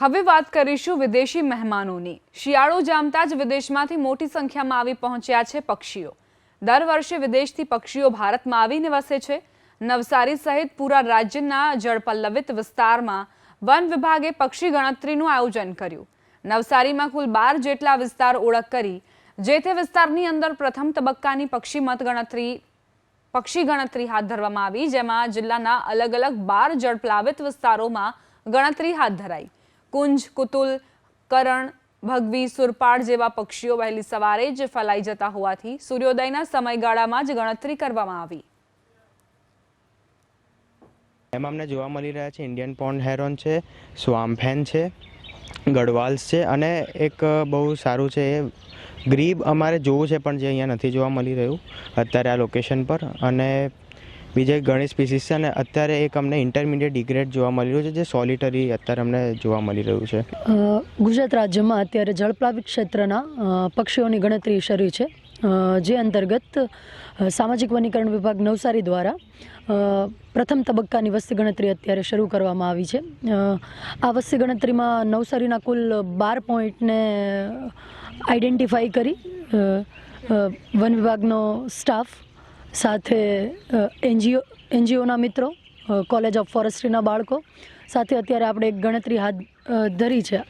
હવે વાત કરીશું વિદેશી મહેમાનોની. શિયાળો જામતા જ વિદેશમાંથી મોટી સંખ્યામાં આવી પહોંચ્યા છે પક્ષીઓ. દર વર્ષે વિદેશથી પક્ષીઓ ભારતમાં આવીને વસે છે. નવસારી સહિત પૂરા રાજ્યના જળપલ્લવિત વિસ્તારમાં વન વિભાગે પક્ષી ગણતરીનું આયોજન કર્યું. નવસારીમાં કુલ બાર જેટલા વિસ્તાર ઓળખ કરી, જે તે વિસ્તારની અંદર પ્રથમ તબક્કાની પક્ષી મતગણતરી, પક્ષી ગણતરી હાથ ધરવામાં આવી, જેમાં જિલ્લાના અલગ અલગ બાર જળપ્લાવિત વિસ્તારોમાં ગણતરી હાથ ધરાઈ. કુંજ, કુતુલ, કરણ, ભગવી સુરપાડ જેવા પક્ષીઓ વહેલી સવારે જ ફેલાઈ જતા હોવાથી સૂર્યોદયના સમયગાળામાં જ ગણતરી કરવામાં આવી. એમાં અમને જોવા મળી રહ્યા છે, ઇન્ડિયન પોન્ડ હેરોન છે સ્વામ્ફેન છે ગઢવાલ્સ છે અને એક બહુ સારું છે એ ગ્રીબ અમારે જોવું છે પણ જે અહીંયા નથી જોવા મળી રહ્યું. અત્યારે આ લોકેશન પર અને બીજે ઘણી સ્પીસીસ છે અને અત્યારે એક અમને ઇન્ટરમીડિયેટ ડિગ્રેડ જોવા મળી રહ્યું છે, જે સોલિટરી અત્યારે અમને જોવા મળી રહ્યું છે. ગુજરાત રાજ્યમાં અત્યારે જળપ્લાવિત ક્ષેત્રના પક્ષીઓની ગણતરી શરૂ છે. જે અંતર્ગત સામાજિક વનીકરણ વિભાગ નવસારી દ્વારા પ્રથમ તબક્કાની વસ્તી ગણતરી અત્યારે શરૂ કરવામાં આવી છે. આ વસ્તી ગણતરીમાં નવસારીના કુલ બાર પોઈન્ટને આઈડેન્ટિફાઈ કરી વન વિભાગનો સ્ટાફ સાથે એનજીઓ, એનજીઓના મિત્રો કોલેજ ઓફ ફોરેસ્ટ્રીના બાળકો. સાથે અત્યારે આપણે એક ગણતરી હાથ ધરી છે.